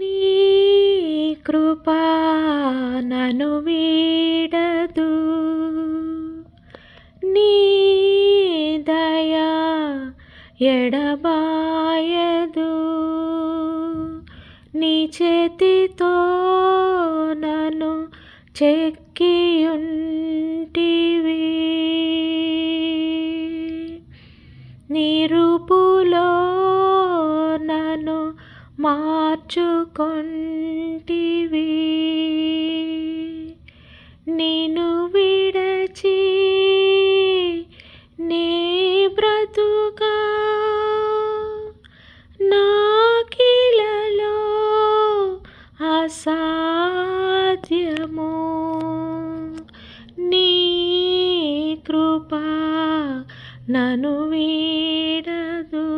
నీ కృపా నను వీడదు. నీ దయా ఎడబాయదు. నీ చేతితో నన్ను చెక్కియుంటివి మార్చుకొంటివి. నేను విడచి నే బ్రతుకా నాకిలలో అసాధ్యము. నీ కృప నన్ను వీడదు.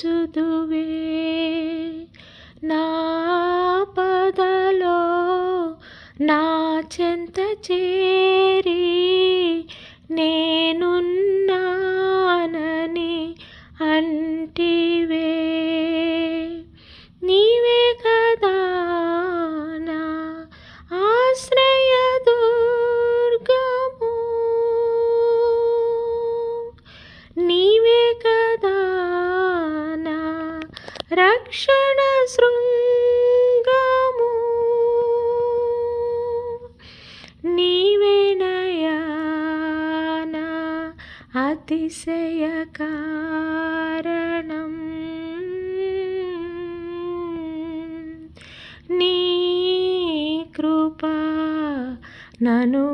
తీర్చుదువే నా పదలో నా చెంత చేరి నే అతిశయ కారణం నీ కృపా నను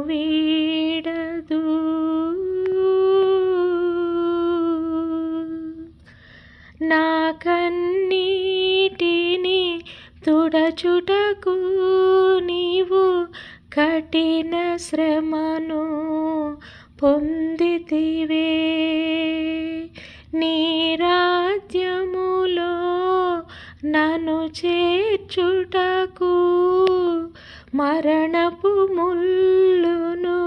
నీ రాజ్యములో నన్ను చేర్చుటకు మరణపు ముల్లును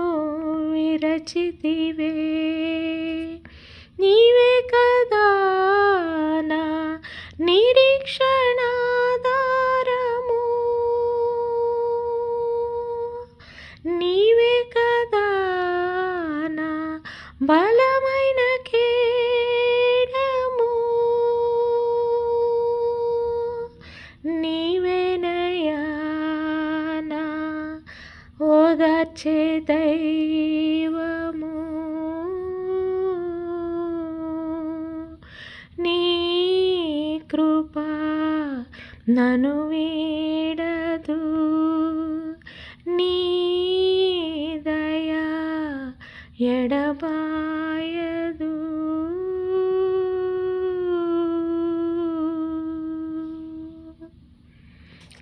విరచితివే. నీవే కదా నా నిరీక్ష గచ్చే దైవము. నీ కృప నను వీడదు. నీ దయా ఎడబాయదు.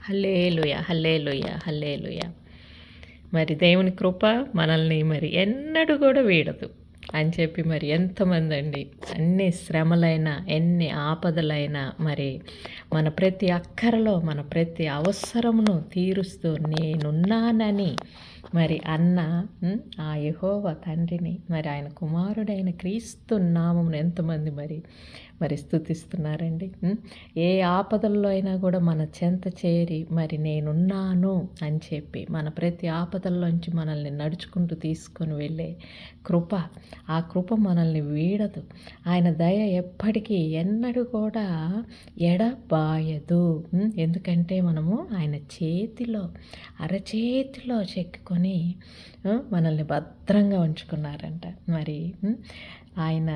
Hallelujah hallelujah hallelujah. మరి దేవుని కృప మనల్ని మరి ఎన్నడూ కూడా వీడదు అని చెప్పి మరి ఎంతమంది అండి అన్ని శ్రమలైనా ఎన్ని ఆపదలైనా మరి మన ప్రతి అక్కరలో మన ప్రతి అవసరమును తీరుస్తూ నేనున్నానని మరి అన్న ఆ యహోవ తండ్రిని మరి ఆయన కుమారుడైన క్రీస్తు నామమును ఎంతమంది మరి మరి స్థుతిస్తున్నారండి. ఏ ఆపదల్లో అయినా కూడా మన చెంత చేరి మరి నేనున్నాను అని చెప్పి మన ప్రతి ఆపదల్లోంచి మనల్ని నడుచుకుంటూ తీసుకొని వెళ్ళే కృప ఆ కృప మనల్ని వీడదు. ఆయన దయ ఎప్పటికీ ఎన్నడూ కూడా ఎడబాయదు. ఎందుకంటే మనము ఆయన చేతిలో అరచేతిలో చెక్కుకొని మనల్ని భద్రంగా ఉంచుకున్నారంట. మరి ఆయన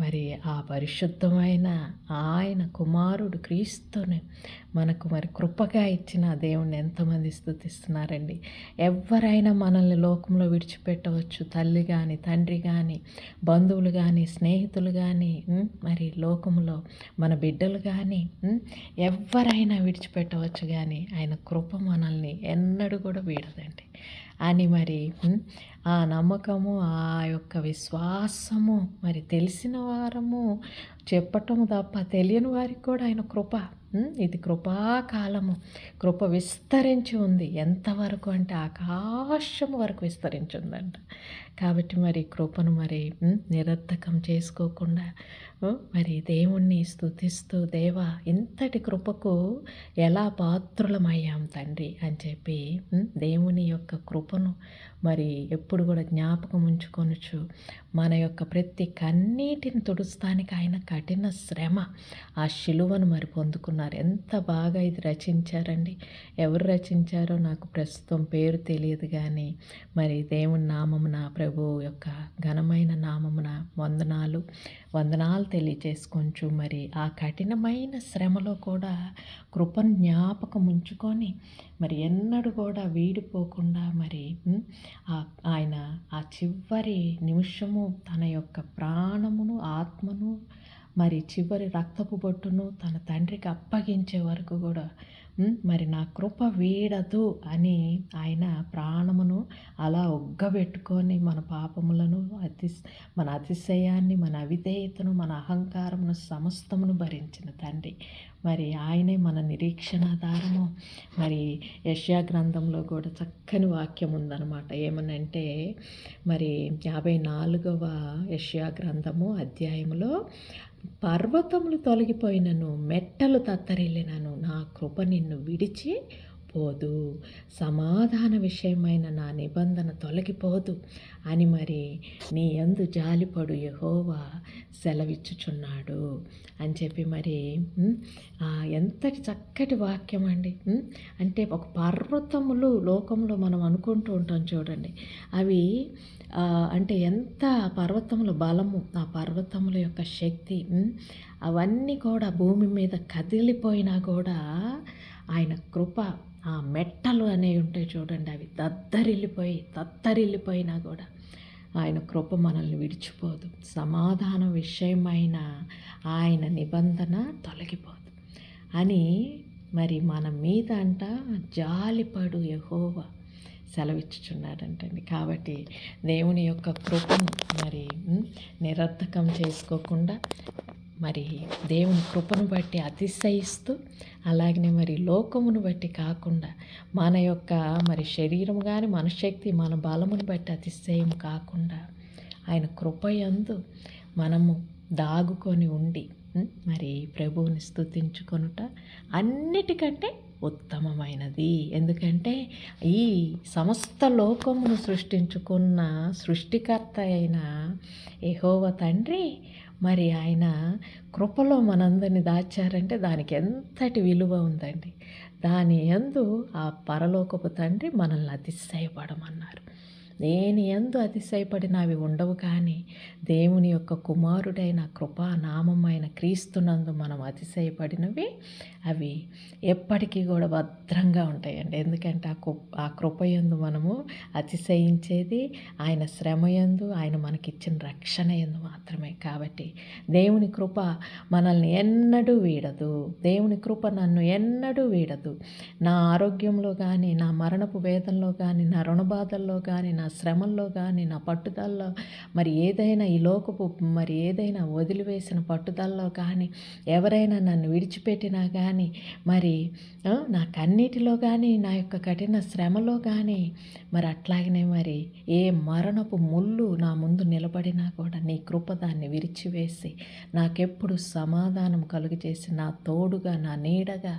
మరి ఆ పరిశుద్ధమైన ఆయన కుమారుడు క్రీస్తుని మనకు మరి కృపగా ఇచ్చిన దేవుణ్ణి ఎంతమంది స్థుతిస్తున్నారండి. ఎవరైనా మనల్ని లోకంలో విడిచిపెట్టవచ్చు. తల్లి కానీ తండ్రి కానీ బంధువులు కానీ స్నేహితులు కానీ మరి లోకంలో మన బిడ్డలు కానీ ఎవరైనా విడిచిపెట్టవచ్చు కానీ ఆయన కృప మనల్ని ఎన్నడూ కూడా వీడదండి. అని మరి ఆ నమ్మకము ఆ యొక్క విశ్వాసము మరి తెలిసిన వారము చెప్పటము తప్ప తెలియని వారికి కూడా ఆయన కృప ఇది కృపాకాలము. కృప విస్తరించి ఉంది. ఎంతవరకు అంటే ఆకాశం వరకు విస్తరించి ఉందంట. కాబట్టి మరి కృపను మరి నిరర్థకం చేసుకోకుండా మరి దేవుణ్ణి స్తుతిస్తూ దేవా ఇంతటి కృపకు ఎలా పాత్రులమయ్యాం తండ్రి అని చెప్పి దేవుని యొక్క కృపను మరి ఎప్పుడు కూడా జ్ఞాపకం ఉంచుకొనుచు మన యొక్క ప్రతి కన్నీటిని తుడుస్తానికి ఆయన కఠిన శ్రమ ఆ శిలువను మరి పొందుకున్నారు. ఎంత బాగా ఇది రచించారండి. ఎవరు రచించారో నాకు ప్రస్తుతం పేరు తెలియదు కానీ మరి దేవుని నామమున ప్రభు యొక్క ఘనమైన నామమున వందనాలు. వందనాలు తెలియచేసుకొంచు. మరి ఆ కఠినమైన శ్రమలో కూడా కృపను జ్ఞాపకం ఉంచుకొని మరి ఎన్నడూ కూడా వీడిపోకుండా మరి ఆ- ఆయన ఆ చివరి నిమిషము తన యొక్క ప్రాణమును ఆత్మను మరి చివరి రక్తపు బొట్టును తన తండ్రికి అప్పగించే వరకు కూడా మరి నా కృప వీడదు అని ఆయన ప్రాణమును అలా ఒగ్గబెట్టుకొని మన పాపములను అతి మన అతిశయాన్ని మన అవిధేయతను మన అహంకారమును సమస్తమును భరించిన తండ్రి. మరి ఆయనే మన నిరీక్షణాధారము మరి యష్యా గ్రంథంలో కూడా చక్కని వాక్యం ఉందన్నమాట. ఏమనంటే మరి యాభై నాలుగవ యష్యా గ్రంథము అధ్యాయములో పర్వతములు తొలగిపోయినను మెట్టలు తత్తరిల్లినను నా కృప నిన్ను విడిచి పోదు సమాధాన విషయమైన నా నిబంధన తొలగిపోదు అని మరి నీ ఎందు జాలిపడు యహోవా సెలవిచ్చుచున్నాడు అని చెప్పి మరి ఎంతటి చక్కటి వాక్యం అండి. అంటే ఒక పర్వతములు లోకంలో మనం అనుకుంటూ ఉంటాం చూడండి. అవి అంటే ఎంత పర్వతముల బలము ఆ పర్వతముల యొక్క శక్తి అవన్నీ కూడా భూమి మీద కదిలిపోయినా కూడా ఆయన కృప ఆ మెట్టలు అనేవి ఉంటాయి చూడండి అవి దద్దరిల్లిపోయి తత్తరిల్లిపోయినా కూడా ఆయన కృప మనల్ని విడిచిపోదు. సమాధానం విషయమైన ఆయన నిబంధన తొలగిపోదు. అని మరి మన మీద అంట జాలిపడు యహోవా సెలవిచ్చుచున్నాడంటండి. కాబట్టి దేవుని యొక్క కృపను మరి నిరర్ధకం నిరర్థకం చేసుకోకుండా మరి దేవుని కృపను బట్టి అతిశయిస్తూ అలాగనే మరి లోకమును బట్టి కాకుండా మన యొక్క మరి శరీరం కానీ మన శక్తి మన బలమును బట్టి అతిశయం కాకుండా ఆయన కృపయందు మనము దాగుకొని ఉండి మరి ప్రభువుని స్తుతించుకొనుట అన్నిటికంటే ఉత్తమమైనది. ఎందుకంటే ఈ సమస్త లోకమును సృష్టించుకున్న సృష్టికర్త అయిన యహోవ తండ్రి మరి ఆయన కృపలో మనందరిని దాచారంటే దానికి ఎంతటి విలువ ఉందండి. దాని యందు ఆ పరలోకపు తండ్రి మనల్ని అతిశయపడమన్నారు. నేను ఎందు అతిశయపడిన అవి ఉండవు కానీ దేవుని యొక్క కుమారుడైన కృపా నామమైన క్రీస్తునందు మనం అతిశయపడినవి అవి ఎప్పటికీ కూడా భద్రంగా ఉంటాయండి. ఎందుకంటే ఆ కృప ఆ కృపయందు మనము అతిశయించేది ఆయన శ్రమయందు ఆయన మనకిచ్చిన రక్షణ ఎందు మాత్రమే. కాబట్టి దేవుని కృప మనల్ని ఎన్నడూ వీడదు. దేవుని కృప నన్ను ఎన్నడూ వీడదు. నా ఆరోగ్యంలో కానీ నా మరణపు వేదంలో కానీ నా రుణబాధల్లో కానీ నా శ్రమల్లో కానీ నా పట్టుదలలో మరి ఏదైనా ఈ లోకపు మరి ఏదైనా వదిలివేసిన పట్టుదలలో కానీ ఎవరైనా నన్ను విడిచిపెట్టినా కానీ మరి నాకన్నిటిలో కానీ నా యొక్క కఠిన శ్రమలో కానీ మరి అట్లాగనే మరి ఏ మరణపు ముళ్ళు నా ముందు నిలబడినా కూడా నీ కృప దాన్ని విరిచివేసి నాకెప్పుడు సమాధానం కలుగజేసి నా తోడుగా నా నీడగా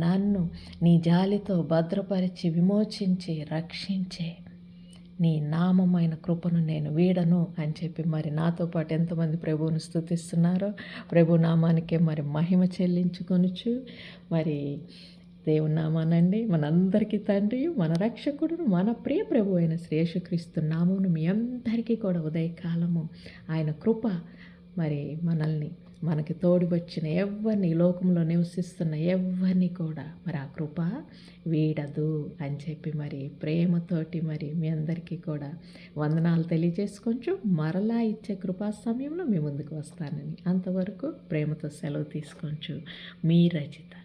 నన్ను నీ జాలితో భద్రపరిచి విమోచించి రక్షించే నీ నామమైన కృపను నేను వీడను అని చెప్పి మరి నాతో పాటు ఎంతమంది ప్రభువును స్తుతిస్తున్నారో ప్రభు నామానికే మరి మహిమ చెల్లించుకొనుచు. మరి దేవుని నామానండి మనందరికీ తండ్రి మన రక్షకుడు మన ప్రియ ప్రభు అయిన శ్రేషుక్రీస్తు నామమును మీ అందరికీ కూడా ఉదయకాలము. ఆయన కృప మరి మనల్ని మనకి తోడి వచ్చిన ఎవరిని లోకంలో నివసిస్తున్న ఎవరిని కూడా మరి ఆ కృప వీడదు అని చెప్పి మరి ప్రేమతోటి మరి మీ అందరికీ కూడా వందనాలు తెలియజేసుకొంచు. మరలా ఇచ్చే కృపా సమయంలో మీ ముందుకు వస్తానని అంతవరకు ప్రేమతో సెలవు తీసుకొంచు. మీ రచిత